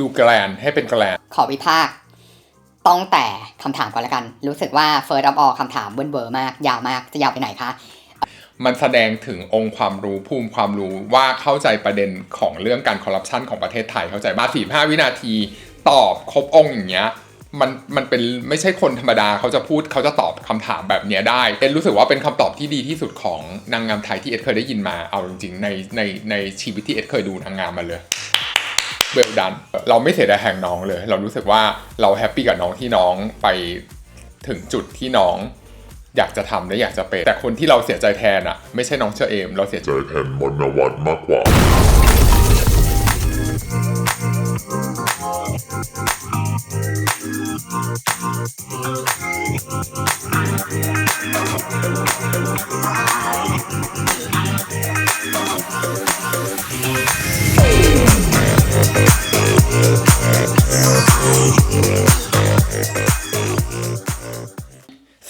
ดูแกลนให้เป็นแกลนขอวิพากษ์ต้องแต่คำถามก่อนละกัน รู้สึกว่า first of all คำถามเบิ้ลเบอร์มาก ยาวมากจะยาวไปไหนคะ มันแสดงถึงองค์ความรู้ภูมิความรู้ว่าเข้าใจประเด็นของเรื่องการคอร์รัปชันของประเทศไทยเข้าใจบ้าสี่ห้าวินาที ตอบครบองค์อย่างเงี้ยมันมันเป็นไม่ใช่คนธรรมดาเขาจะพูดเขาจะตอบคำถามแบบเนี้ยได้เอ็นรู้สึกว่าเป็นคำตอบที่ดีที่สุดของนางงามไทยที่เอ็ดเคยได้ยินมาเอาจริงๆในในในชีวิตที่เอ็ดเคยดูนางงามมาเลย เวลดันเราไม่เสียดายแห่งน้องเลย เรารู้สึกว่าเราแฮปปี้กับน้องที่น้องไปถึงจุดที่น้องอยากจะทำและอยากจะเป็น แต่คนที่เราเสียใจแทนอะไม่ใช่น้องเชอเอม เราเสียใจแทนวรรณวัฒน์มากกว่า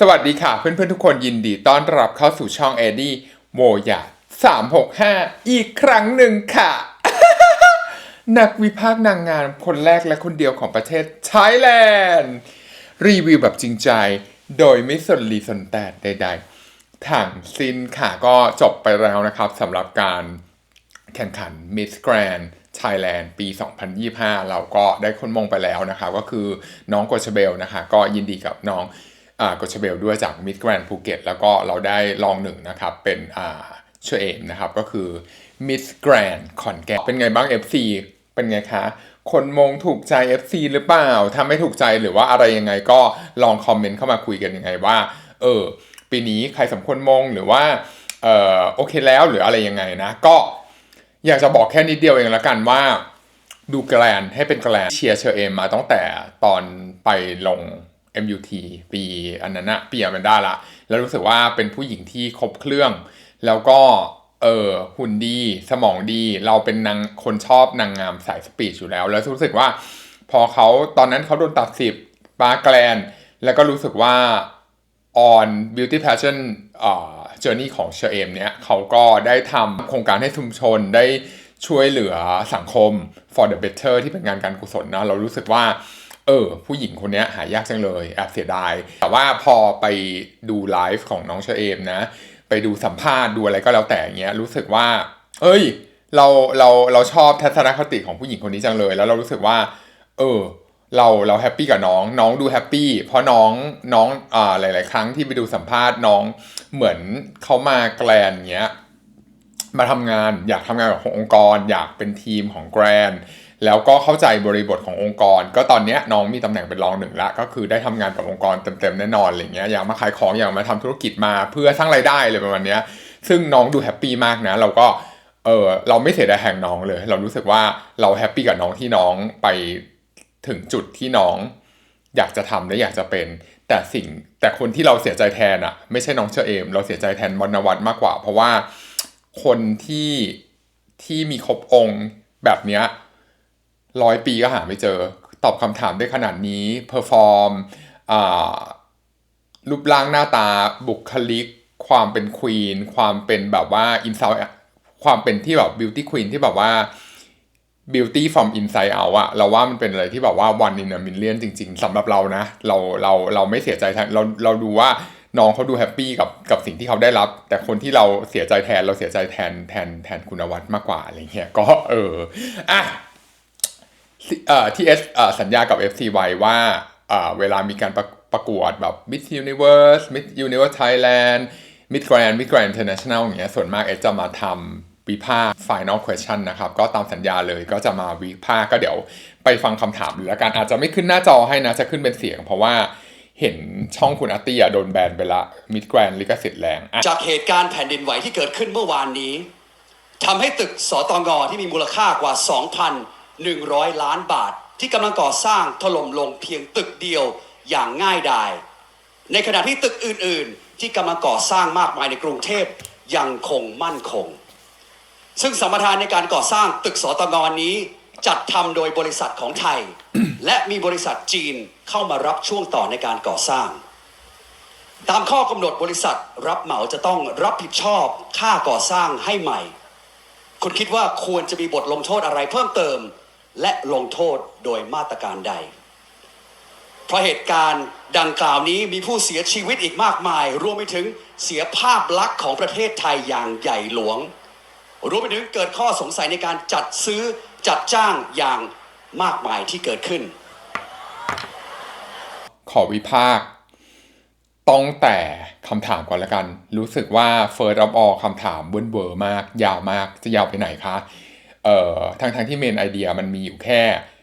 สวัสดีค่ะเพื่อนๆทุกคนยินดีต้อนรับเข้าสู่ช่องเอดี้โมยา365 อีกครั้งหนึ่งค่ะ นักวิพากษ์นางงามคนแรกและคนเดียวของประเทศไทยแลนด์ รีวิวแบบจริงใจ โดยไม่สนลีสนแตดใดๆถังสิ้นค่ะก็จบไปแล้วนะครับสำหรับการแข่งขัน Miss Grand Thailand ปี 2025 เราก็ได้คนมงไปแล้วนะคะก็คือน้องกชเบลนะคะ ก็ยินดีกับน้อง กชเบลด้วยจาก Miss Grand ภูเก็ตแล้วก็เราได้รองหนึ่งนะครับเป็นอ่าเชอเอมนะครับก็คือ Miss Grand ขอนแก่นเป็นไงบ้าง FC เป็นไงคะ คนมงถูกใจ FC หรือเปล่าถ้าไม่ถูกใจหรือว่าอะไรยังไงก็ลองคอมเมนต์เข้ามาคุยกันยังไงว่า เออ ปีนี้ใครสมควรมงหรือว่าเออโอเคแล้วหรืออะไรยังไงนะ ก็อยากจะบอกแค่นิดเดียวเองละกันว่าดูแกลนให้เป็นแกลนเชียร์เชอเอมมาตั้งแต่ตอนไปลง MUT ปีอันนั้นนะปีอแมนด้าละ แล้วรู้สึกว่าเป็นผู้หญิงที่ครบเครื่อง แล้วก็เออหุ่นดีสมองดี เราเป็นนางคนชอบนางงามสายสปีดอยู่แล้ว แล้วรู้สึกว่า พอเขาตอนนั้นเขาโดนตัดสิบปาแกลน แล้วก็รู้สึกว่า on beauty passion เอ่อ journey ของเชเอมเนี่ยเขาก็ได้ทำโครงการให้ชุมชนได้ช่วยเหลือสังคม for the better ที่เป็นงานการกุศลนะ เรารู้สึกว่า เออ ผู้หญิงคนนี้หายากจังเลยแอบเสียดาย แต่ว่าพอไปดูไลฟ์ของน้องเชเอมนะ ไปดูสัมภาษณ์ดูอะไรก็แล้วแต่เงี้ยรู้สึกว่า เอ้ย เราเราเราชอบทัศนคติของผู้หญิงคนนี้จังเลย แล้วเรารู้สึกว่า เออ เราเราแฮปปี้กับน้องน้องดูแฮปปี้เพราะน้องน้องอ่าหลาย ๆ ครั้งที่ไปดูสัมภาษณ์น้องเหมือนเขามาแกลนเงี้ยมาทำงานอยากทำงานกับองค์กร อยากเป็นทีมของแกรน แล้วก็เข้าใจบริบทขององค์กร ก็ตอนนี้น้องมีตำแหน่งเป็นรองหนึ่งละ ก็คือได้ทำงานกับองค์กรเต็มๆแน่นอนอะไรเงี้ยอยากมาขายของอยากมาทำธุรกิจมาเพื่อสร้างรายได้เลยประมาณเนี้ยซึ่งน้องดูแฮปปี้มากนะ เราก็เออเราไม่เสียดายแห่งน้องเลย เรารู้สึกว่าเราแฮปปี้กับน้องที่น้องไปถึงจุดที่น้องอยากจะทำและอยากจะเป็น แต่สิ่งแต่คนที่เราเสียใจแทนอะไม่ใช่น้องเชอเอม เราเสียใจแทนวรรณวัฒน์มากกว่า เพราะว่าคนที่ที่มีครบองค์แบบเนี้ย ร้อยปีก็หาไม่เจอ ตอบคำถามได้ขนาดนี้เพอร์ฟอร์มรูปร่างหน้าตาบุคลิก ความเป็นควีนความเป็นแบบว่าอินไซความเป็นที่แบบบิวตี้ควีนที่แบบว่า beauty from inside out อะเราว่ามันเป็นอะไรที่แบบว่า one in a million จริง ๆสำหรับเรานะ เราเราเราไม่เสียใจแทนเราเราดูว่าน้องเขาดูแฮปปี้กับกับสิ่งที่เขาได้รับ แต่คนที่เราเสียใจแทนเราเสียใจแทนแทนแทนคุณวัฒน์มากกว่าอะไรเงี้ยก็เอออะ ที่เอสเอ่อสัญญากับ FCY ว่าเอ่อเวลามีการประประกวดแบบ Miss Universe Miss Universe Thailand Miss Grand Miss Grand International อย่างเงี้ยส่วนมากเอสจะมาทำวิพากษ์ final question นะครับ ก็ตามสัญญาเลยก็จะมาวิพากษ์ก็เดี๋ยวไปฟังคำถามดูแล้วกันอาจจะไม่ขึ้นหน้าจอให้นะ จะขึ้นเป็นเสียง เพราะว่าเห็นช่องคุณอาร์ตี้อะโดนแบนไปละมิดแกรนลิขสิทธิ์แรง จากเหตุการณ์แผ่นดินไหวที่เกิดขึ้นเมื่อวานนี้ทำให้ตึกสตงที่มีมูลค่ากว่า 100 ล้านบาท ที่กำลังก่อสร้างถล่มลงเพียงตึกเดียวอย่างง่ายดาย ในขณะที่ตึกอื่น ๆ ที่กำลังก่อสร้างมากมายในกรุงเทพยังคงมั่นคง ซึ่งสมปทานในการก่อสร้างตึกสตงนี้จัดทำโดยบริษัทของไทย และมีบริษัทจีนเข้ามารับช่วงต่อในการก่อสร้าง ตามข้อกำหนดบริษัทรับเหมาจะต้องรับผิดชอบค่าก่อสร้างให้ใหม่ คุณคิดว่าควรจะมีบทลงโทษอะไรเพิ่มเติม และลงโทษโดยมาตรการใด เพราะเหตุการณ์ดังกล่าวนี้มีผู้เสียชีวิตอีกมากมาย รวมไปถึงเสียภาพลักษณ์ของประเทศไทยอย่างใหญ่หลวง รวมไปถึงเกิดข้อสงสัยในการจัดซื้อจัดจ้างอย่างมากมายที่เกิดขึ้น ขอวิพากษ์ต้องแต่คำถามก่อนละกัน รู้สึกว่า First of all คำถามเบิ้ลเบอร์มาก ยาวมากจะยาวไปไหนคะ เอ่อทั้งทั้งที่เมนไอเดียมันมีอยู่แค่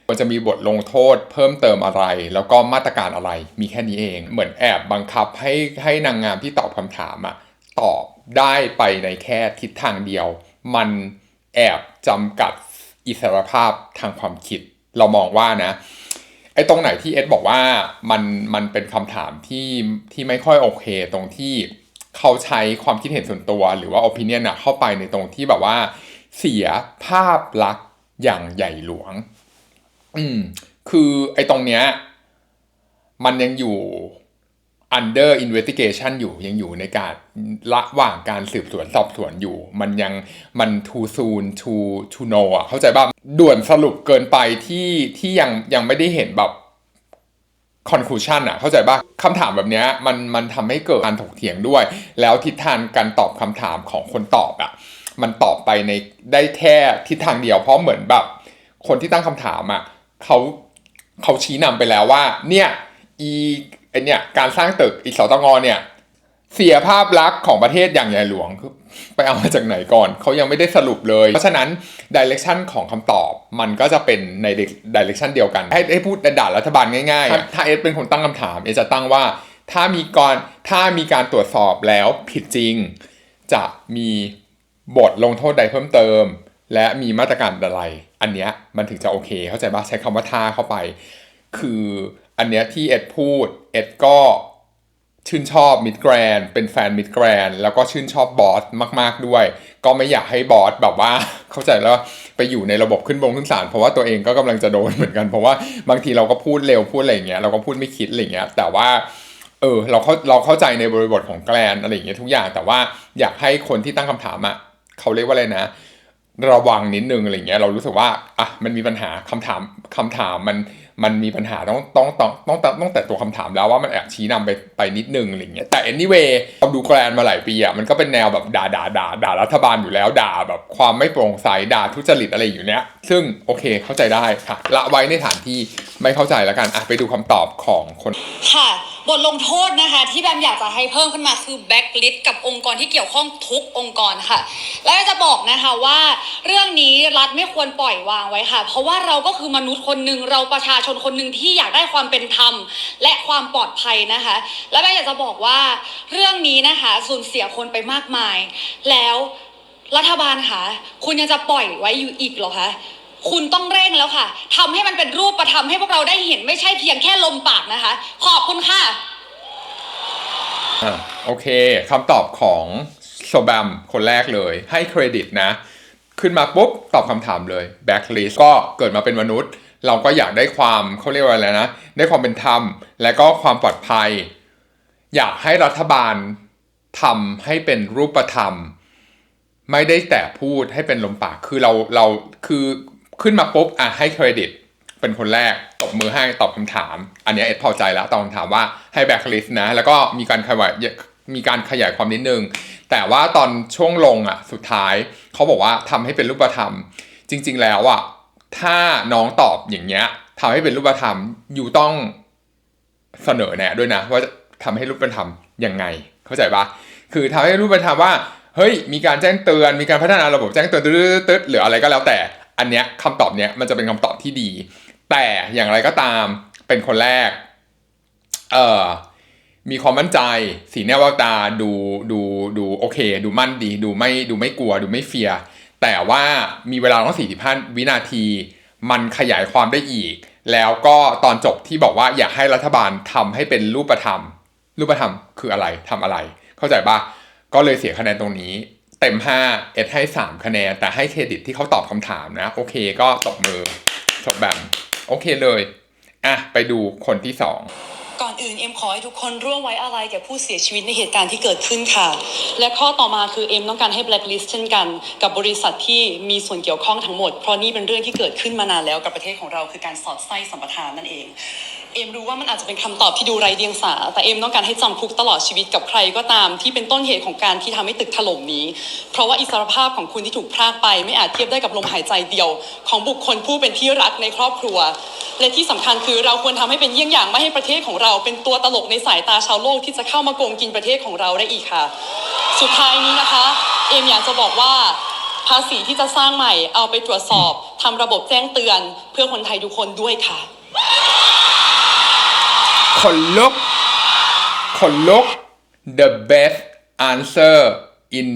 มันจะมีบทลงโทษเพิ่มเติมอะไร แล้วก็มาตรการอะไรมีแค่นี้เอง เหมือนแอบบังคับให้ให้นางงามที่ตอบคำถามอะตอบได้ไปในแค่ทิศทางเดียว มันแอบจำกัดอิสรภาพทางความคิด เรามองว่านะไอ้ตรงไหนที่เอสบอกว่ามันมันเป็นคำถามที่ที่ไม่ค่อยโอเค ตรงที่เขาใช้ความคิดเห็นส่วนตัว หรือว่า opinion อะเข้าไปในตรงที่แบบว่า เสียภาพลักษณ์อย่างใหญ่หลวง อืม คือไอ้ตรงเนี้ย มันยังอยู่ under investigation อยู่ยังอยู่ในการระหว่างการสืบสวนสอบสวนอยู่ มันยังมัน too soon to to know อะเข้าใจป่ะด่วนสรุปเกินไปที่ที่ยังยังไม่ได้เห็นแบบ conclusion อะเข้าใจป่ะคำถามแบบเนี้ยมันมันทำให้เกิดการถกเถียงด้วย แล้วทิศทางการตอบคำถามของคนตอบอะ มันตอบไปในได้แค่ทิศทางเดียว เพราะเหมือนแบบ คนที่ตั้งคำถามอะเขาเขาชี้นำไปแล้วว่า เนี่ยอีไอเนี่ยการสร้างตึกอีสตงเนี่ยเสียภาพลักษณ์ของประเทศอย่างใหญ่หลวงคือไปเอามาจากไหนก่อน เขายังไม่ได้สรุปเลย เพราะฉะนั้นดิเรกชันของคำตอบมันก็จะเป็นในดิเรกชันเดียวกัน ให้ให้พูดด่ารัฐบาลง่ายๆ ถ้าถ้าเอสเป็นคนตั้งคำถามเอสจะตั้งว่า ถ้ามีก่อนถ้ามีการตรวจสอบแล้วผิดจริง จะมี บทลงโทษใดเพิ่มเติม และมีมาตรการอะไร อันเนี้ยมันถึงจะโอเคเข้าใจปะใช้คำว่าท่าเข้าไป คืออันเนี้ยที่เอ็ดพูดเอ็ดก็ชื่นชอบมิดแกรนเป็นแฟนมิดแกรนแล้วก็ชื่นชอบบอสมาก ๆด้วย ก็ไม่อยากให้บอสแบบว่าเข้าใจแล้วไปอยู่ในระบบขึ้นบงขึ้นศาลเพราะว่าตัวเองก็กำลังจะโดนเหมือนกันเพราะว่าบางทีเราก็พูดเร็วพูดอะไรอย่างเงี้ยเราก็พูดไม่คิดอะไรอย่างเงี้ยแต่ว่าเออเราเข้าเราเข้าใจในบริบทของแกรนอะไรอย่างเงี้ยทุกอย่างแต่ว่าอยากให้คนที่ตั้งคำถามอะ เขาเรียกว่าอะไรนะ ระวังนิดนึงอะไรเงี้ย เรารู้สึกว่าอะมันมีปัญหาคำถามคำถามมันมันมีปัญหาต้องต้องต้องต้องต้องต้องแต่ตัวคำถามแล้วว่ามันแอบชี้นำไปไปนิดนึงอะไรเงี้ยแต่ anyway เราดูแกรนมาหลายปีอะมันก็เป็นแนวแบบด่าด่าด่าด่ารัฐบาลอยู่แล้วด่าแบบความไม่โปร่งใสด่าทุจริตอะไรอยู่เนี้ยซึ่งโอเคเข้าใจได้ค่ะ ละไว้ในฐานที่ไม่เข้าใจแล้วกันอะไปดูคำตอบของคนค่ะ บทลงโทษนะคะที่แบมอยากจะให้เพิ่มขึ้นมาคือแบ็กลิสกับองค์กรที่เกี่ยวข้องทุกองค์กรค่ะ แล้วจะบอกนะคะว่า เรื่องนี้รัฐไม่ควรปล่อยวางไว้ค่ะ เพราะว่าเราก็คือมนุษย์คนหนึ่งเราประชาชนคนหนึ่งที่อยากได้ความเป็นธรรม และความปลอดภัยนะคะ แล้วแบมอยากจะบอกว่าเรื่องนี้นะคะสูญเสียคนไปมากมาย แล้วรัฐบาลค่ะคุณยังจะปล่อยไว้อยู่อีกเหรอคะ คุณต้องเร่งแล้วค่ะทำให้มันเป็นรูปธรรมให้พวกเราได้เห็นไม่ใช่เพียงแค่ลมปากนะคะ ขอบคุณค่ะอะโอเคคำตอบของโซแบมคนแรกเลยให้เครดิตนะ ขึ้นมาปุ๊บ ตอบคำถามเลยแบ็คลิสก็เกิดมาเป็นมนุษย์ เราก็อยากได้ความเขาเรียกว่าอะไรนะ ได้ความเป็นธรรม และก็ความปลอดภัย อยากให้รัฐบาลทำให้เป็นรูปธรรม ไม่ได้แต่พูดให้เป็นลมปากคือเราเราคือ ขึ้นมาปุ๊บอะให้เครดิต เป็นคนแรกตบมือให้ตอบคำถาม อันเนี้ยเอ็ดพอใจแล้วตอบคำถามว่าให้แบ็คลิสต์นะ แล้วก็มีการขยายมีการขยายความนิดนึง แต่ว่าตอนช่วงลงอะสุดท้ายเขาบอกว่าทำให้เป็นรูปธรรม จริง ๆ แล้วอะถ้าน้องตอบอย่างเงี้ยทำให้เป็นรูปธรรมอยู่ต้องเสนอแนะด้วยนะ ว่าจะทำให้รูปธรรมยังไง เข้าใจปะคือทำให้รูปธรรมว่าเฮ้ยมีการแจ้งเตือนมีการพัฒนาระบบแจ้งเตือนตึ๊ดๆหรืออะไรก็แล้วแต่ อันเนี้ยคำตอบเนี้ยมันจะเป็นคำตอบที่ดี แต่อย่างไรก็ตามเป็นคนแรก เอ่อมีความมั่นใจ สีหน้าแววตาดูดูดูโอเค ดูมั่นดี ดูไม่ดูไม่กลัว ดูไม่เฟียแต่ว่ามีเวลาต้องสี่สิบห้าวินาที มันขยายความได้อีก แล้วก็ตอนจบที่บอกว่าอยากให้รัฐบาลทำให้เป็นรูปธรรม รูปธรรมคืออะไรทำอะไร เข้าใจปะก็เลยเสียคะแนนตรงนี้ เต็ม 5 เอ็ดให้ 3 คะแนน แต่ให้เครดิตที่เขาตอบคำถามนะ โอเคก็ตบมือจบแบบโอเคเลย อะ ไปดูคนที่ 2ก่อนอื่นเอ็มขอให้ทุกคนร่วมไว้อาลัยแก่ผู้เสียชีวิตในเหตุการณ์ที่เกิดขึ้นค่ะ และข้อต่อมาคือเอ็มต้องการให้ blacklist เช่นกัน กับบริษัทที่มีส่วนเกี่ยวข้องทั้งหมด เพราะนี่เป็นเรื่องที่เกิดขึ้นมานานแล้วกับประเทศของเราคือการสอดไส้สัมปทานนั่นเอง เอ็มรู้ว่ามันอาจจะเป็นคำตอบที่ดูไร้เดียงสา แต่เอ็มต้องการให้จำคุกตลอดชีวิตกับใครก็ตาม ที่เป็นต้นเหตุของการที่ทำให้ตึกถล่มนี้ เพราะว่าอิสรภาพของคุณที่ถูกพรากไป ไม่อาจเทียบได้กับลมหายใจเดียว ของบุคคลผู้เป็นที่รักในครอบครัว และที่สำคัญคือเราควรทำให้เป็นเยี่ยงอย่างไม่ให้ประเทศของเราเป็นตัวตลกในสายตาชาวโลกที่จะเข้ามาโกงกินประเทศของเราได้อีกค่ะ สุดท้ายนี้นะคะ เอ็มอยากจะบอกว่าภาษีที่จะสร้างใหม่เอาไปตรวจสอบทำระบบแจ้งเตือน เพื่อคนไทยทุกคนด้วยค่ะ คนลุกคนลุก the best answer in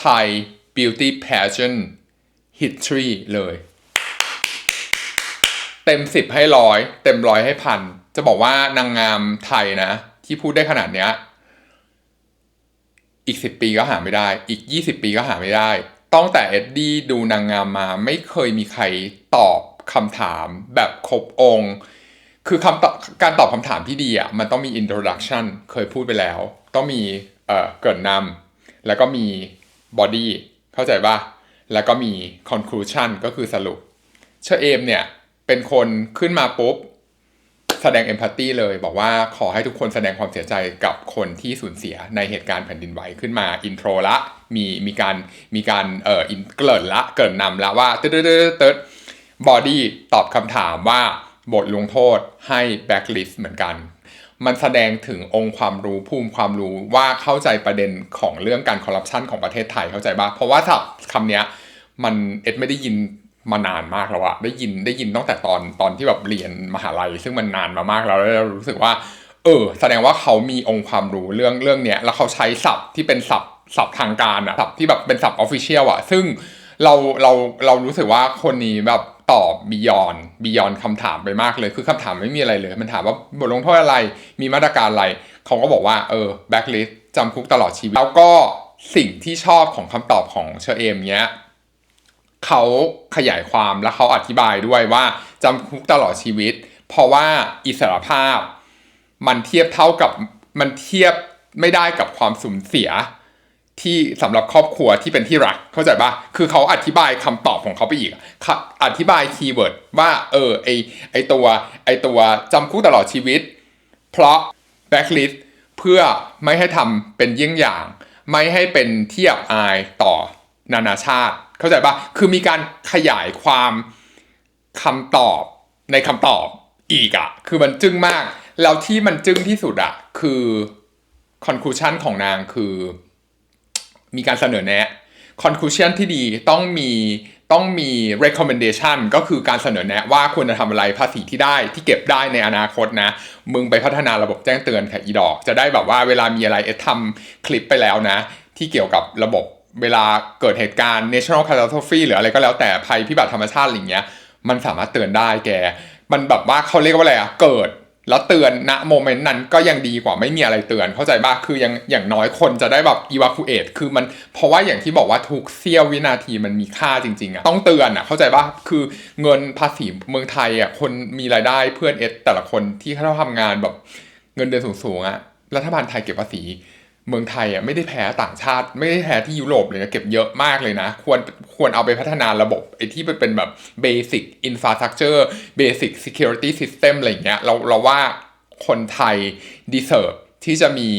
Thai beauty pageant history เลย เต็มสิบให้ร้อยเต็มร้อยให้พัน จะบอกว่านางงามไทยนะ ที่พูดได้ขนาดเนี้ย อีกสิบปีก็หาไม่ได้ อีกยี่สิบปีก็หาไม่ได้ตั้งแต่เอ็ดดี้ดูนางงามมา ไม่เคยมีใครตอบคำถามแบบครบองค์ คือคำตอบการตอบคำถามที่ดีอะมันต้องมี introduction เคยพูดไปแล้ว ต้องมีเอ่อเกรินนำแล้วก็มี body เข้าใจป่ะ แล้วก็มี conclusion ก็คือสรุป เชอเอมเนี่ย เป็นคนขึ้นมาปุ๊บ แสดงเอมพัตตีเลยบอกว่าขอให้ทุกคนแสดงความเสียใจกับคนที่สูญเสียในเหตุการณ์แผ่นดินไหวขึ้นมาอินโทรละมีมีการมีการเอ่ออินเกริ่นละเกริ่นนำละว่าเตึ๊ดตึ๊ดตึ๊ดตึ๊ดบอดี้ตอบคำถามว่า บทลงโทษให้แบ็กลิสต์เหมือนกัน มันแสดงถึงองค์ความรู้ภูมิความรู้ว่าเข้าใจประเด็นของเรื่องการคอร์รัปชันของประเทศไทยเข้าใจป่ะเพราะว่าศัพท์คำนี้มันเอ็ดไม่ได้ยินมานานมากแล้วอะได้ยินได้ยินตั้งแต่ตอนตอนที่แบบเรียนมหาลัย ซึ่งมันนานมามากแล้วแล้วเรารู้สึกว่า เออ แสดงว่าเขามีองค์ความรู้เรื่องเรื่องเนี้ยแล้วเขาใช้ศัพท์ที่เป็นศัพท์ศัพท์ทางการอะศัพท์ที่แบบเป็นศัพท์ออฟฟิเชียลอะซึ่งเราเราเรารู้สึกว่าคนนี้แบบ ตอบบียอนบียอนคำถามไปมากเลย คือคำถามไม่มีอะไรเลย มันถามว่าบทลงโทษอะไรมีมาตรการอะไร เขาก็บอกว่าเออแบ็คลิสจำคุกตลอดชีวิต แล้วก็สิ่งที่ชอบของคำตอบของเชอเอมเนี้ยเขาขยายความและเขาอธิบายด้วยว่าจำคุกตลอดชีวิต เพราะว่าอิสรภาพ มันเทียบเท่ากับมันเทียบไม่ได้กับความสูญเสีย ที่สำหรับครอบครัวที่เป็นที่รักเข้าใจปะคือเขาอธิบายคำตอบของเขาไปอีกอธิบายคีย์เวิร์ดว่าเออไอไอตัวไอตัวจำคุกตลอดชีวิต เพราะแบ็คลิสเพื่อไม่ให้ทำเป็นเยี่ยงอย่าง ไม่ให้เป็นเทียบอายต่อนานาชาติ เข้าใจปะคือมีการขยายความคำตอบในคำตอบอีกอะคือมันจึ้งมาก แล้วที่มันจึ้งที่สุดอะคือ conclusion ของนางคือ มีการเสนอแนะ conclusion ที่ดีต้องมีต้องมี recommendation ก็คือการเสนอแนะว่าควรจะทำอะไรภาษีที่ได้ที่เก็บได้ในอนาคตนะ มึงไปพัฒนาระบบแจ้งเตือนค่ะอีดอก จะได้แบบว่าเวลามีอะไรเอทำคลิปไปแล้วนะ ที่เกี่ยวกับระบบเวลาเกิดเหตุการณ์ national catastrophe หรืออะไรก็แล้วแต่ภัยพิบัติธรรมชาติอะไรอย่างเงี้ย มันสามารถเตือนได้แก มันแบบว่าเขาเรียกว่าอะไรอะเกิด แล้วเตือนณโมเมนต์นั้นก็ยังดีกว่าไม่มีอะไรเตือนเข้าใจบ้าคือยังอย่างน้อยคนจะได้แบบอีวาคูเอตคือมันเพราะว่าอย่างที่บอกว่าทุกเสี้ยววินาทีมันมีค่าจริงๆอะต้องเตือนอะเข้าใจบ้าคือเงินภาษีเมืองไทยอะคนมีรายได้เพื่อนเอสแต่ละคนที่เขาทำงานแบบเงินเดือนสูงๆอะรัฐบาลไทยเก็บภาษี เมืองไทยอะไม่ได้แพ้ต่างชาติ ไม่ได้แพ้ที่ยุโรปเลยนะเก็บเยอะมากเลยนะ ควรควรเอาไปพัฒนาระบบไอ้ที่เป็นแบบ basic infrastructure basic security system อะไรอย่างเงี้ยเราเราว่าคนไทย deserve ที่จะมี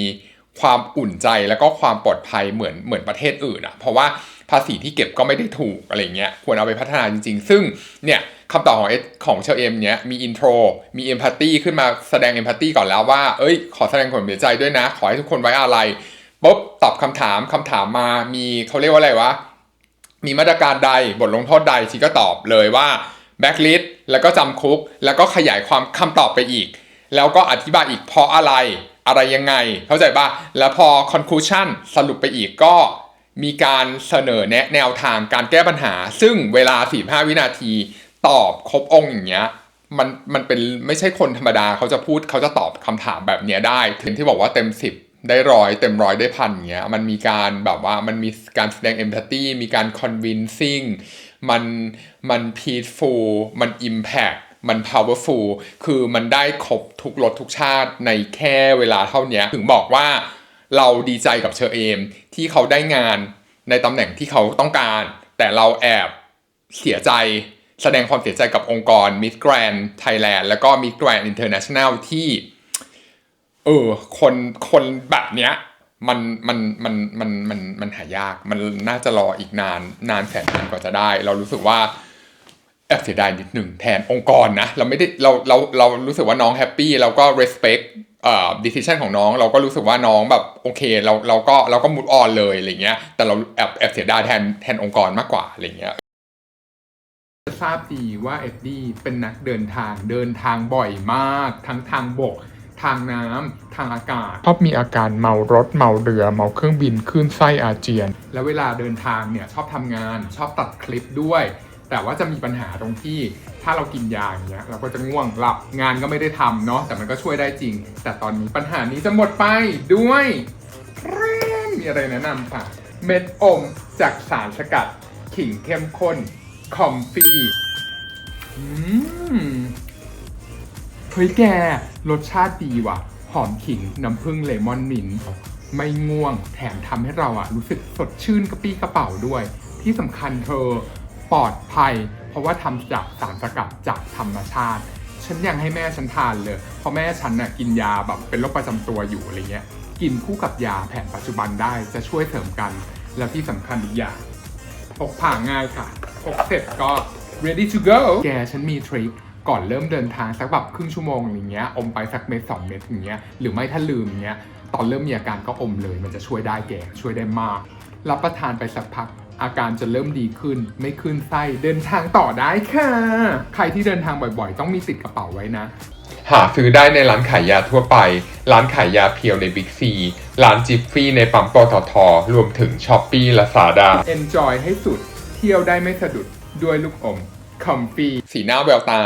ความอุ่นใจแล้วก็ความปลอดภัยเหมือนเหมือนประเทศอื่นอะ เพราะว่าภาษีที่เก็บก็ไม่ได้ถูกอะไรเงี้ยควรเอาไปพัฒนาจริง ๆ ซึ่งเนี่ย คำตอบของเอของเชลเอ็มเนี้ยมีอินโทรมีเอมพัตตีขึ้นมาแสดงเอมพัตตีก่อนแล้วว่า เอ้ย ขอแสดงความเสียใจด้วยนะ ขอให้ทุกคนไว้อะไรปุ๊บตอบคำถามคำถามมามีเขาเรียกว่าอะไรวะ มีมาตรการใดบทลงโทษใดชีก็ตอบเลยว่าแบ็กลิสแล้วก็จำคุก แล้วก็ขยายความคำตอบไปอีก แล้วก็อธิบายอีกเพราะอะไรอะไรยังไง เข้าใจป่ะแล้วพอ conclusion สรุปไปอีกก็มีการเสนอแนะแนวทางการแก้ปัญหา ซึ่งเวลา 45 วินาที ตอบครบองค์อย่างเงี้ยมันมันเป็นไม่ใช่คนธรรมดาเขาจะพูดเขาจะตอบคำถามแบบเนี้ยได้ ถึงที่บอกว่าเต็ม10ได้ร้อยเต็มร้อยได้พันเงี้ยมันมีการแบบว่ามันมีการแสดง empathy มีการ convincing มันมัน peaceful มัน impact มัน powerful คือมันได้ครบทุกรสทุกชาติในแค่เวลาเท่านี้ถึงบอกว่าเราดีใจกับเชอเอม ที่เขาได้งานในตำแหน่งที่เขาต้องการ แต่เราแอบเสียใจ แสดงความเสียใจกับองค์กร m i s Grand Thailand แล้วก็ m i s Grand International ที่เออคนคนแบบเนี้ยมันมันมันมันมันมันหายาก มันน่าจะรออีกนานนานแสนนานกว่าจะได้ เรารู้สึกว่าแอบเสียดายนิดหนึ่งแทนองค์กรนะ เราไม่ได้เราเราเรารู้สึกว่าน้องแฮปปี้เราก็ respect เอ่อ decision ของน้องเราก็รู้สึกว่าน้องแบบโอเคเราเราก็เราก็ move on เลยอะไรเงี้ยแต่เราแอบแอบเสียดายแทนแทนองค์กรมากกว่าอะไรเงี้ย ทราบดีว่าเอ็ดดี้เป็นนักเดินทางเดินทางบ่อยมาก ทั้งทางบก ทางน้ำทางอากาศชอบมีอาการเมารถเมาเรือเมาเครื่องบินขึ้นไส้อาเจียน แล้วเวลาเดินทางเนี่ยชอบทำงานชอบตัดคลิปด้วย แต่ว่าจะมีปัญหาตรงที่ถ้าเรากินยาอย่างเงี้ยเราก็จะง่วงหลับงานก็ไม่ได้ทำเนาะแต่มันก็ช่วยได้จริง แต่ตอนนี้ปัญหานี้จะหมดไปด้วยมีอะไรแนะนำค่ะเม็ดอมจากสารสกัดขิงเข้มข้น คอมฟี่อืมเฮ้ยแก รสชาติดีว่ะ หอมขิง น้ำผึ้งเลมอนมินท์ไม่ง่วง แถมทำให้เราอะรู้สึกสดชื่นกระปี้กระเป๋าด้วย ที่สำคัญเธอปลอดภัย เพราะว่าทำจากสารสกัดจากธรรมชาติ ฉันยังให้แม่ฉันทานเลย เพราะแม่ฉันน่ะกินยาแบบเป็นโรคประจำตัวอยู่อะไรเงี้ย กินคู่กับยาแผนปัจจุบันได้จะช่วยเสริมกัน แล้วที่สำคัญอีกอย่างพกพาง่ายค่ะ พกเสร็จก็ ready to go แกฉันมีทริคก่อนเริ่มเดินทางสักแบบครึ่งชั่วโมงอย่างเงี้ยอมไปสักเม็ดสองเม็ดอย่างเงี้ยหรือไม่ถ้าลืมอย่างเงี้ยตอนเริ่มมีอาการก็อมเลย มันจะช่วยได้แกช่วยได้มาก รับประทานไปสักพักอาการจะเริ่มดีขึ้น ไม่ขึ้นไส้เดินทางต่อได้ค่ะ ใครที่เดินทางบ่อยๆ ต้องมีติดกระเป๋าไว้นะ หาซื้อได้ในร้านขายยาทั่วไป ร้านขายยาเพียวในบิ๊กซี ร้านจิฟฟี่ในปั๊มปตทรวมถึงช้อปปี้และซาดา Enjoy ให้สุด ที่ยวได้ไม่สะดุดด้วยลูกอมคอมฟี่สีหน้าแววตา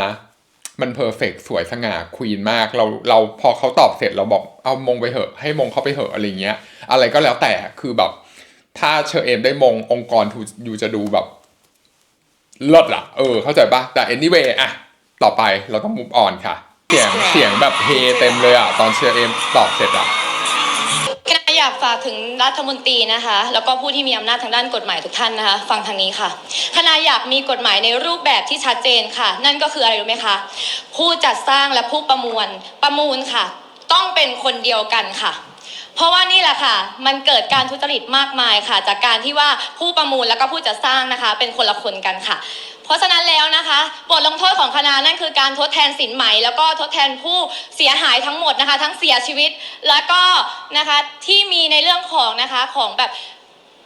มันเพอร์เฟกสวยสง่าควีนมากเราเราพอเขาตอบเสร็จเราบอกเอามงไปเหอะ ให้มงเขาไปเหอะอะไรเงี้ย อะไรก็แล้วแต่คือแบบ ถ้าเชอเอมได้มงองค์กรทูอยู่จะดูแบบลิศอะเออ เข้าใจปะแต่ anyway อะต่อไปเราต้อง move on ค่ะ เสียงเสียงแบบเฮเต็มเลยอะตอนเชอเอมตอบเสร็จอะคณะ อยากฝากถึงรัฐมนตรีนะคะ แล้วก็ผู้ที่มีอำนาจทางด้านกฎหมายทุกท่านนะคะ ฟังทางนี้ค่ะคณะอยากมีกฎหมายในรูปแบบที่ชัดเจนค่ะ นั่นก็คืออะไรรู้ไหมคะ ผู้จัดสร้างและผู้ประมวลประมูลค่ะ ต้องเป็นคนเดียวกันค่ะเพราะว่านี่แหละค่ะ มันเกิดการทุจริตมากมายค่ะ จากการที่ว่าผู้ประมูลแล้วก็ผู้จัดสร้างนะคะ เป็นคนละคนกันค่ะ เพราะฉะนั้นแล้วนะคะ บทลงโทษของคณะนั่นคือการทดแทนสินไหม แล้วก็ทดแทนผู้เสียหายทั้งหมดนะคะ ทั้งเสียชีวิตแล้วก็นะคะที่มีในเรื่องของนะคะของแบบ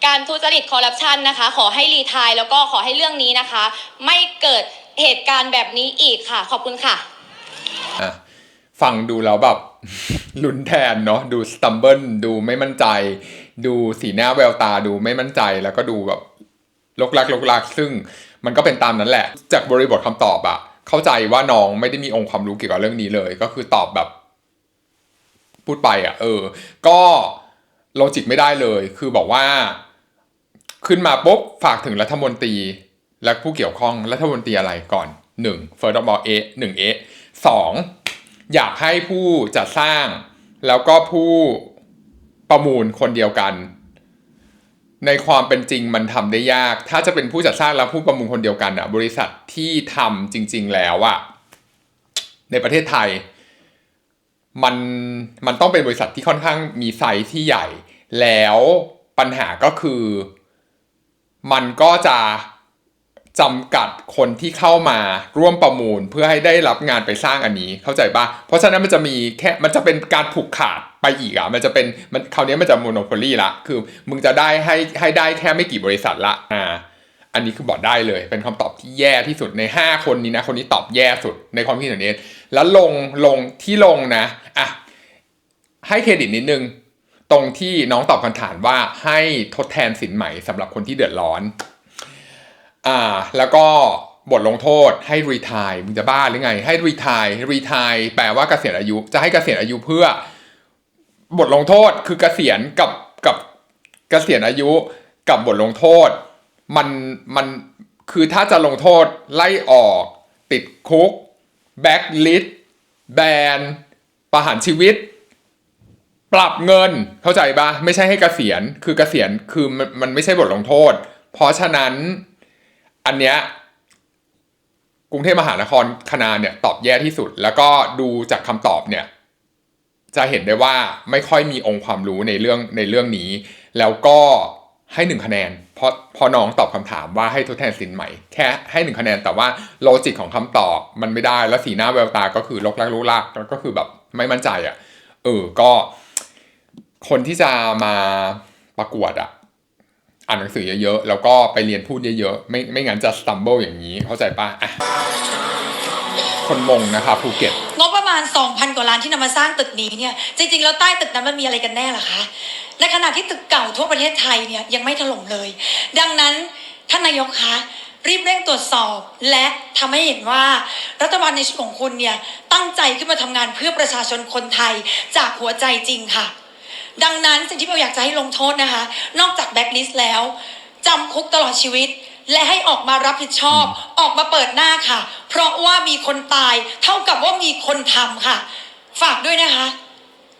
การทุจริตคอร์รัปชันนะคะ ขอให้รีทายแล้วก็ขอให้เรื่องนี้นะคะ ไม่เกิดเหตุการณ์แบบนี้อีกค่ะ ขอบคุณค่ะอะฟังดูแล้วแบบลุ้นแทนเนาะดูสตัมเบิลดูไม่มั่นใจ ดูสีหน้าแววตาดูไม่มั่นใจแล้วก็ดูแบบลกลักลกลักซึ่ง มันก็เป็นตามนั้นแหละ จากบริบทคำตอบอะเข้าใจว่าน้องไม่ได้มีองค์ความรู้เกี่ยวกับเรื่องนี้เลย ก็คือตอบแบบ พูดไปอะเออ ก็โลจิกไม่ได้เลย คือบอกว่า ขึ้นมาปุ๊บฝากถึงรัฐมนตรีและผู้เกี่ยวข้องรัฐมนตรีอะไรก่อนหนึ่ง first of all เอหนึ่งเอสองอยากให้ผู้จัดสร้าง แล้วก็ผู้ประมูลคนเดียวกัน ในความเป็นจริงมันทำได้ยาก ถ้าจะเป็นผู้จัดสร้างและผู้ประมูลคนเดียวกันอะบริษัทที่ทำจริง ๆ แล้วอะในประเทศไทย มันมันต้องเป็นบริษัทที่ค่อนข้างมีไซส์ที่ใหญ่ แล้วปัญหาก็คือ มันก็จะ จำกัดคนที่เข้ามาร่วมประมูล เพื่อให้ได้รับงานไปสร้างอันนี้เข้าใจปะเพราะฉะนั้นมันจะมีแค่มันจะเป็นการผูกขาดไปอีกอะมันจะเป็นมันคราวนี้มันจะโมโนโพลีละคือมึงจะได้ให้ให้ได้แค่ไม่กี่บริษัทละอ่าอันนี้คือบอกได้เลย เป็นคำตอบที่แย่ที่สุดใน 5 คนนี้นะ คนนี้ตอบแย่สุดในความคิดเห็นเนสแล้วลงลงที่ลงนะอะให้เครดิตนิดนึง ตรงที่น้องตอบคำถามว่าให้ทดแทนสินใหม่สำหรับคนที่เดือดร้อน อ่าแล้วก็บทลงโทษให้รีทายมึงจะบ้าหรือไง ให้รีทายรีทายแปลว่าเกษียณอายุ จะให้เกษียณอายุเพื่อ บทลงโทษคือเกษียณกับกับเกษียณอายุกับบทลงโทษ มันมันคือถ้าจะลงโทษไล่ออก ติดคุกแบ็กลิสแบนประหารชีวิต ปรับเงินเข้าใจปะไม่ใช่ให้เกษียณคือเกษียณคือมันมันไม่ใช่บทลงโทษ เพราะฉะนั้น อันเนี้ยกรุงเทพมหานครคณะเนี่ยตอบแย่ที่สุด แล้วก็ดูจากคำตอบเนี่ยจะเห็นได้ว่าไม่ค่อยมีองค์ความรู้ในเรื่องในเรื่องนี้ แล้วก็ให้หนึ่งคะแนน เพราะพอน้องตอบคำถามว่าให้ทดแทนสินใหม่แค่ให้หนึ่งคะแนนแต่ว่าโลจิกของคำตอบมันไม่ได้แล้วสีหน้าแววตาก็คือลกลักลุกลักแล้วก็คือแบบไม่มั่นใจอะ่ะเออก็ คนที่จะมาประกวดอะ่ะ อ่านหนังสือเยอะๆ แล้วก็ไปเรียนพูดเยอะๆ ไม่ไม่งั้นจะ stumble อย่างนี้ เข้าใจปะอะคนมงนะคะภูเก็ต งบประมาณ 2,000 กว่าล้านที่นำมาสร้างตึกนี้เนี่ย จริง ๆ แล้วใต้ตึกนั้นมันมีอะไรกันแน่ล่ะคะ ในขณะที่ตึกเก่าทั่วประเทศไทยเนี่ยยังไม่ถล่มเลย ดังนั้นท่านนายกคะรีบเร่งตรวจสอบ และทำให้เห็นว่ารัฐบาลในชุดของคุณเนี่ยตั้งใจขึ้นมาทำงานเพื่อประชาชนคนไทยจากหัวใจจริงค่ะ ดังนั้นสิ่งที่เราอยากจะให้ลงโทษนะคะ นอกจากแบ็คลิสต์แล้วจำคุกตลอดชีวิต และให้ออกมารับผิดชอบ ออกมาเปิดหน้าค่ะ เพราะว่ามีคนตาย เท่ากับว่ามีคนทำค่ะ ฝากด้วยนะคะ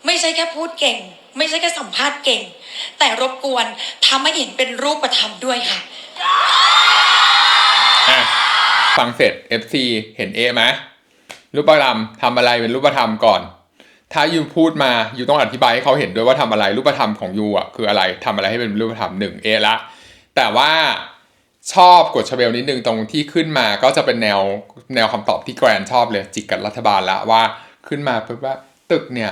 ไม่ใช่แค่พูดเก่ง ไม่ใช่แค่สัมภาษณ์เก่ง แต่รบกวนทำให้เห็นเป็นรูปธรรมด้วยค่ะ อะฟังเสร็จ FC เห็นเอไหมรูปธรรมทำอะไรเป็นรูปธรรมก่อน ถ้ายูพูดมายูต้องอธิบายให้เขาเห็นด้วยว่าทำอะไรรูปธรรมของยูอะคืออะไรทำอะไรให้เป็นรูปธรรมหนึ่งเอละแต่ว่าชอบกดชเบลนิดนึงตรงที่ขึ้นมาก็จะเป็นแนวแนวคำตอบที่แกรนชอบเลยจิกกับรัฐบาลละว่าขึ้นมาปุ๊บว่าตึกเนี่ย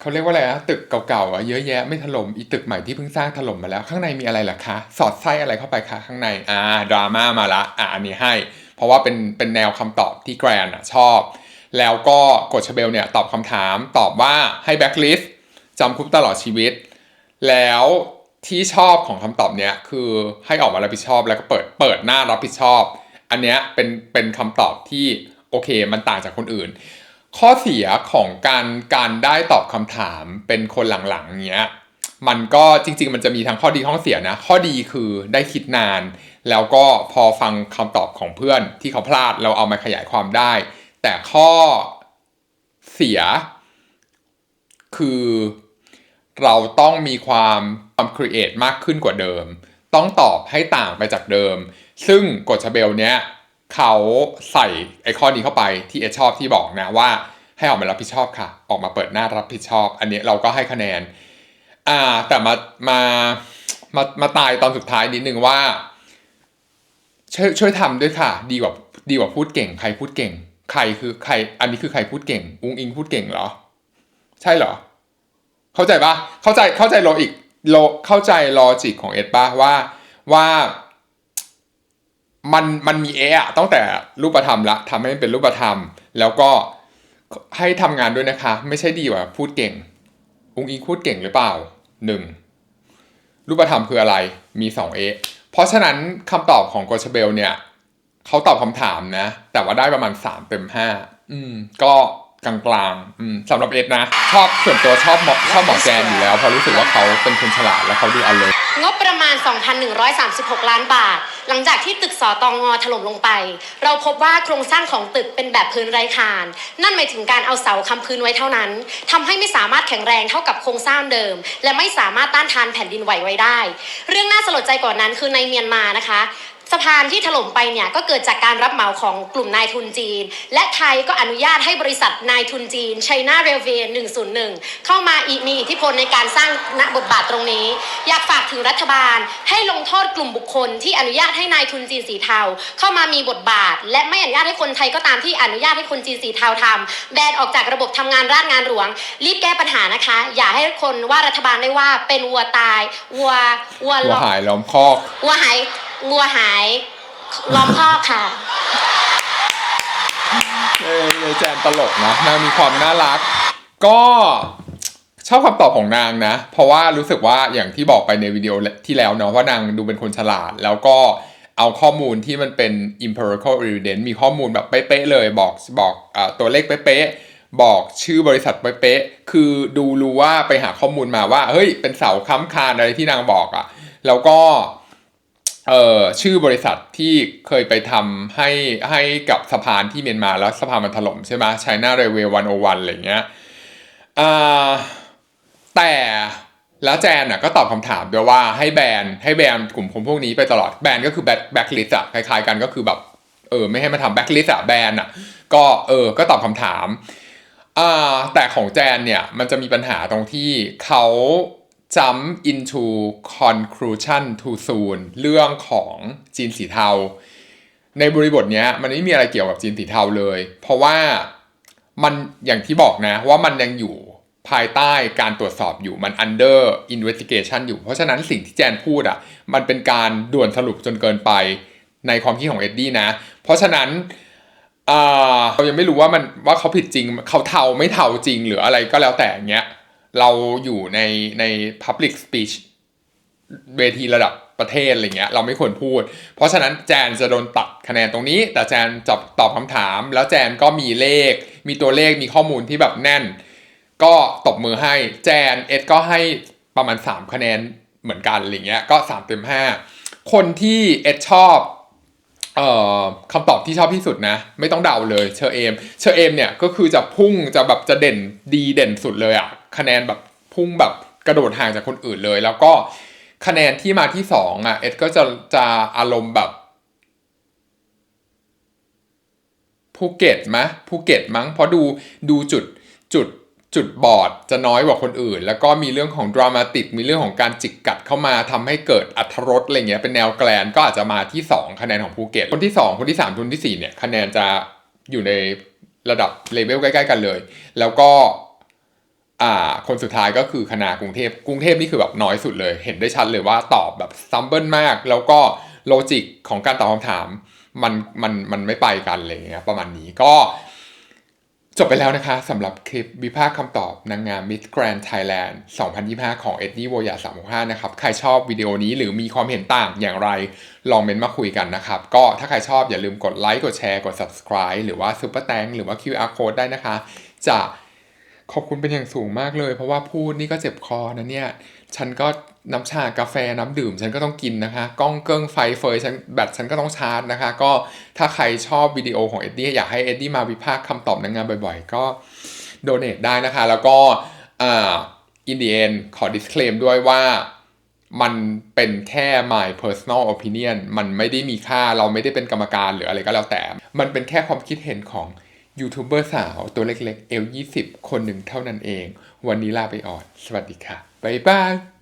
เขาเรียกว่าอะไรนะตึกเก่าๆอะเยอะแยะไม่ถล่มอีตึกใหม่ที่เพิ่งสร้างถล่มมาแล้ว ข้างในมีอะไรล่ะคะ สอดไส้อะไรเข้าไปคะข้างในอ่าดราม่ามาละอ่าอันนี้ให้ เพราะว่าเป็นเป็นแนวคำตอบที่แกรนอะชอบ แล้วก็กดชเบลเนี่ยตอบคำถามตอบว่าให้แบ็คลิสต์จำคุกตลอดชีวิต แล้วที่ชอบของคำตอบเนี้ยคือให้ออกมารับผิดชอบแล้วก็เปิดเปิดหน้ารับผิดชอบ อันเนี้ยเป็นเป็นคำตอบที่โอเคมันต่างจากคนอื่น ข้อเสียของการการได้ตอบคำถามเป็นคนหลังๆเนี้ยมันก็จริง ๆ มันจะมีทั้งข้อดีข้อเสียนะ ข้อดีคือได้คิดนาน แล้วก็พอฟังคำตอบของเพื่อนที่เขาพลาดเราเอามาขยายความได้ แต่ข้อเสีย คือเราต้องมีความความครีเอทมากขึ้นกว่าเดิม ต้องตอบให้ต่างไปจากเดิม ซึ่งกฎชเบลเนี้ยเขาใส่ไอ้ข้อนี้เข้าไปที่เอชอบที่บอกนะว่าให้ออกมารับผิดชอบค่ะ ออกมาเปิดหน้ารับผิดชอบ อันนี้เราก็ให้คะแนน อ่า แต่มา มา มา มาตายตอนสุดท้ายนิดนึงว่า ช่วยช่วยทำด้วยค่ะ ดีกว่า ดีกว่าพูดเก่ง ใครพูดเก่ง ใครคือใคร อันนี้คือใครพูดเก่ง อุ้งอิงพูดเก่งเหรอ ใช่เหรอ เข้าใจปะเข้าใจเข้าใจโลอีกโลเข้าใจลอจิกของเอ็ดปะว่าว่ามันมันมีเอะตั้งแต่รูปธรรมละทำให้มันเป็นรูปธรรม แล้วก็ให้ทำงานด้วยนะคะ ไม่ใช่ดีกว่าพูดเก่ง อุ้งอิงพูดเก่งหรือเปล่าหนึ่งรูปธรรมคืออะไรมีสองเอเพราะฉะนั้นคำตอบของโกชเบลเนี่ย เขาตอบคำถามนะ แต่ว่าได้ประมาณ 3 เต็ม 5 อืม ก็กลางๆ อืมสำหรับเอ็ดนะ ชอบส่วนตัวชอบหมอชอบหมอแจนอยู่แล้วเพราะรู้สึกว่าเขาเป็นคนฉลาดและเขาดูอันเลยงบประมาณ 2,136 ล้านบาท หลังจากที่ตึกสอตองอถล่มลงไป เราพบว่าโครงสร้างของตึกเป็นแบบพื้นไร้คาน นั่นหมายถึงการเอาเสาค้ำพื้นไว้เท่านั้นทำให้ไม่สามารถแข็งแรงเท่ากับโครงสร้างเดิม และไม่สามารถต้านทานแผ่นดินไหวไว้ได้ เรื่องน่าสลดใจกว่านั้นคือในเมียนมานะคะ สะพานที่ถล่มไปเนี่ยก็เกิดจากการรับเหมาของกลุ่มนายทุนจีน และไทยก็อนุญาตให้บริษัทนายทุนจีน China Railway 101 เข้ามาอีมีอิทธิพลในการสร้างณบทบาทตรงนี้ อยากฝากถึงรัฐบาล ให้ลงโทษกลุ่มบุคคลที่อนุญาตให้นายทุนจีนสีเทา เข้ามามีบทบาท และไม่อนุญาตให้คนไทยก็ตามที่อนุญาตให้คนจีนสีเทาทำแบนออกจากระบบทำงานราชงานหลวง รีบแก้ปัญหานะคะ อย่าให้คนว่ารัฐบาลได้ว่าเป็นวัวตายวัววัวหัวหายล้อมคอกวัวหาย วัวหายล้อมคอกค่ะ เออเอแจนตลกนะนางมีความน่ารัก ก็ชอบคำตอบของนางนะ เพราะว่ารู้สึกว่าอย่างที่บอกไปในวิดีโอที่แล้วเนาะว่านางดูเป็นคนฉลาด แล้วก็เอาข้อมูลที่มันเป็น empirical evidence มีข้อมูลแบบเป๊ะๆเลยบอกบอกอตัวเลขเป๊ะๆบอกชื่อบริษัทเป๊ะๆคือดูรู้ว่าไปหาข้อมูลมาว่า เฮ้ยเป็นเสาค้ำคานอะไรที่นางบอกอะ่ะ แล้วก็ เอ่อชื่อบริษัทที่เคยไปทำให้ให้กับสะพานที่เมียนมาแล้วสะพานมันถล่มใช่ไหม China Railway 101อะไรเงี้ยอ่าแต่แล้วแจนน่ะก็ตอบคำถามด้วยว่าให้แบนให้แบนกลุ่มคนพวกนี้ไปตลอดแบนก็คือแบ็คแบ็คลิสอะคล้ายๆกันก็คือแบบเออไม่ให้มาทำแบ็คลิสอะแบนอะก็เออก็ตอบคำถามอ่าแต่ของแจนเนี่ยมันจะมีปัญหาตรงที่เขา jump into conclusion too soon เรื่องของจีนสีเทา ในบริบทเนี้ยมันไม่มีอะไรเกี่ยวกับจีนสีเทาเลย เพราะว่ามันอย่างที่บอกนะว่ามันยังอยู่ภายใต้การตรวจสอบอยู่มัน under investigation อยู่ เพราะฉะนั้นสิ่งที่แจนพูดอะมันเป็นการด่วนสรุปจนเกินไปในความคิดของเอ็ดดี้นะ เพราะฉะนั้นอ่าเรายังไม่รู้ว่ามันว่าเขาผิดจริงเขาเทาไม่เทาจริงหรืออะไรก็แล้วแต่เงี้ย เราอยู่ในใน public speech เวทีระดับประเทศอะไรเงี้ยเราไม่ควรพูด เพราะฉะนั้นแจนจะโดนตัดคะแนนตรงนี้ แต่แจนจะตอบคำถาม แล้วแจนก็มีเลข มีตัวเลขมีข้อมูลที่แบบแน่น ก็ตบมือให้แจนเอ็ดก็ให้ประมาณ 3 คะแนนเหมือนกันอะไรเงี้ยก็3เต็ม5คนที่เอ็ดชอบ เอ่อคำตอบที่ชอบที่สุดนะ ไม่ต้องเดาเลยเชอเอม เชอเอมเนี่ยก็คือจะพุ่งจะแบบจะเด่นดีเด่นสุดเลยอะคะแนนแบบพุ่งแบบกระโดดห่างจากคนอื่นเลย แล้วก็คะแนนที่มาที่สองอะเอ็ดก็จะจะอารมณ์แบบภูเก็ตมะภูเก็ตมั้งเพราะดูดูจุดจุด จุดบอดจะน้อยกว่าคนอื่น แล้วก็มีเรื่องของดรามาติกมีเรื่องของการจิกกัดเข้ามาทำให้เกิดอัธรสอะไรเงี้ยเป็นแนวแกลนก็อาจจะมาที่ 2 คะแนนของภูเก็ตคนที่ 2 คนที่ 3 คนที่ 4 เนี่ยคะแนนจะอยู่ในระดับเลเวลใกล้ ๆ กันเลย แล้วก็อ่าคนสุดท้ายก็คือคณะกรุงเทพกรุงเทพนี่คือแบบน้อยสุดเลย เห็นได้ชัดเลยว่าตอบแบบซัมเบิลมาก แล้วก็โลจิกของการตอบคำถามมันมันมันไม่ไปกันอะไรเงี้ยประมาณนี้ก็ จบไปแล้วนะคะสำหรับคลิปวิพากษ์คำตอบนางงาม Miss Grand Thailand 2025 ของเอ็ดดี้โวยา365 นะครับ ใครชอบวิดีโอนี้หรือมีความเห็นต่างอย่างไร ลองเมนต์มาคุยกันนะครับ ก็ถ้าใครชอบอย่าลืมกดไลค์กดแชร์กด subscribe หรือว่า Super t h a n k หรือว่า QR code ได้นะคะ จะขอบคุณเป็นอย่างสูงมากเลย เพราะว่าพูดนี่ก็เจ็บคอนะเนี่ย ฉันก็ น้ำชากาแฟน้ำดื่มฉันก็ต้องกินนะคะ กล้องเกิ้งไฟเฟยฉันแบตฉันก็ต้องชาร์จนะคะ ก็ถ้าใครชอบวิดีโอของเอ็ดดี้อยากให้เอ็ดดี้มาวิพากษ์คำตอบนางงามบ่อยๆ ก็โดเน a t ได้นะคะ แล้วก็อินเดียนขอ disclaim ด้วยว่ามันเป็นแค่ my personal opinion มันไม่ได้มีค่าเราไม่ได้เป็นกรรมการหรืออะไรก็แล้วแต่ มันเป็นแค่ความคิดเห็นของยูทูบเบอร์สาวตัวเล็กๆ L20 คนหนึ่งเท่านั้นเอง วันนี้ลาไปอ่อน สวัสดีค่ะ บ๊ายบาย